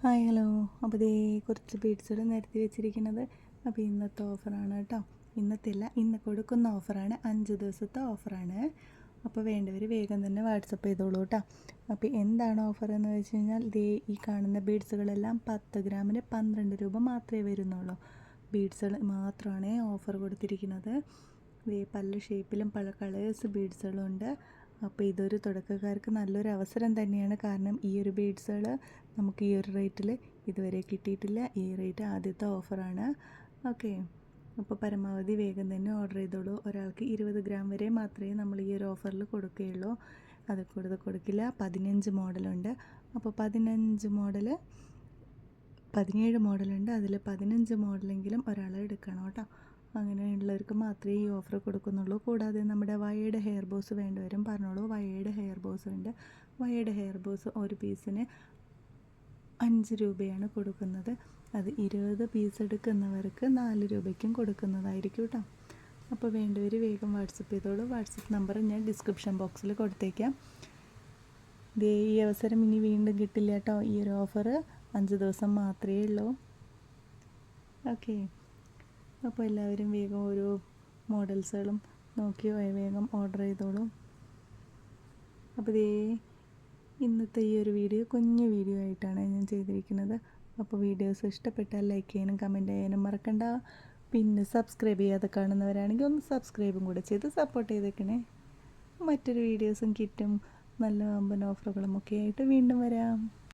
Hi hello. അപ്പോൾ ഇതേ കുറച്ച് ബീഡ്സുകൾ നിരത്തി വെച്ചിരിക്കുന്നത്. അപ്പോൾ ഇന്നത്തെ ഓഫറാണ് കേട്ടോ ഇന്നത്തെ അല്ല ഇന്ന് കൊടുക്കുന്ന ഓഫറാണ് അഞ്ച് ദിവസത്തെ ഓഫറാണ് അപ്പോൾ വേണ്ടവർ വേഗം തന്നെ വാട്സപ്പ് ചെയ്തോളൂ കേട്ടോ അപ്പോൾ എന്താണ് ഓഫർ എന്ന് വെച്ച് കഴിഞ്ഞാൽ ഇതേ ഈ കാണുന്ന ബീഡ്സുകളെല്ലാം പത്ത് ഗ്രാമിന് പന്ത്രണ്ട് രൂപ മാത്രമേ വരുന്നുള്ളൂ. ബീഡ്സുകൾ മാത്രമാണ് ഓഫർ കൊടുത്തിരിക്കുന്നത്. ദേ പല ഷേപ്പിലും പല കളേഴ്സ് ബീഡ്സുകളും ഉണ്ട് അപ്പോൾ ഇതൊരു തുടക്കക്കാർക്ക് നല്ലൊരു അവസരം തന്നെയാണ്. കാരണം ഈ ഒരു ബീഡ്സുകൾ നമുക്ക് ഈ ഒരു റേറ്റിൽ ഇതുവരെ കിട്ടിയിട്ടില്ല. ഈ റേറ്റ് ആദ്യത്തെ ഓഫറാണ്. ഓക്കെ. അപ്പോൾ പരമാവധി വേഗം തന്നെ ഓർഡർ ചെയ്തോളൂ. ഒരാൾക്ക് ഇരുപത് ഗ്രാം വരെ മാത്രമേ നമ്മൾ ഈ ഒരു ഓഫറിൽ കൊടുക്കുകയുള്ളൂ. അത് കൂടുതൽ കൊടുക്കില്ല. പതിനഞ്ച് മോഡലുണ്ട്. അപ്പോൾ പതിനഞ്ച് മോഡൽ പതിനേഴ് മോഡലുണ്ട്. അതിൽ പതിനഞ്ച് മോഡലെങ്കിലും ഒരാൾ എടുക്കണം കേട്ടോ. അങ്ങനെയുള്ളവർക്ക് മാത്രമേ ഈ ഓഫർ കൊടുക്കുന്നുള്ളൂ. കൂടാതെ നമ്മുടെ വയേഡ് ഹെയർ ബോസ് വേണ്ടവരും പറഞ്ഞോളൂ. വയേഡ് ഹെയർ ബോസ് ഉണ്ട്. വയേഡ് ഹെയർ ബോസ് ഒരു പീസിന് അഞ്ച് രൂപയാണ് കൊടുക്കുന്നത്. അത് ഇരുപത് പീസ് എടുക്കുന്നവർക്ക് നാല് രൂപയ്ക്കും കൊടുക്കുന്നതായിരിക്കും കേട്ടോ. അപ്പോൾ വേണ്ടവർ വേഗം വാട്സപ്പ് ചെയ്തോളൂ. വാട്സപ്പ് നമ്പർ ഞാൻ ഡിസ്ക്രിപ്ഷൻ ബോക്സിൽ കൊടുത്തേക്കാം. ദേ ഈ അവസരം ഇനി വീണ്ടും കിട്ടില്ല കേട്ടോ. ഈ ഒരു ഓഫർ അഞ്ച് ദിവസം മാത്രമേ ഉള്ളൂ. ഓക്കെ അപ്പോൾ എല്ലാവരും വേഗം ഓരോ മോഡൽസുകളും നോക്കി വേഗം ഓർഡർ ചെയ്തോളൂ. അപ്പോൾ ഇതേ ഇന്നത്തെ ഈ ഒരു വീഡിയോ കുഞ്ഞു വീഡിയോ ആയിട്ടാണ് ഞാൻ ചെയ്തിരിക്കുന്നത്. അപ്പോൾ വീഡിയോസ് ഇഷ്ടപ്പെട്ടാൽ ലൈക്ക് ചെയ്യാനും കമന്റ് ചെയ്യാനും മറക്കണ്ട. പിന്നെ സബ്സ്ക്രൈബ് ചെയ്യാതെ കാണുന്നവരാണെങ്കിൽ ഒന്ന് സബ്സ്ക്രൈബും കൂടെ ചെയ്ത് സപ്പോർട്ട് ചെയ്തേക്കണേ. മറ്റൊരു വീഡിയോസും കിറ്റും നല്ല വമ്പൻ ഓഫറുകളും ഒക്കെ ആയിട്ട് വീണ്ടും വരാം.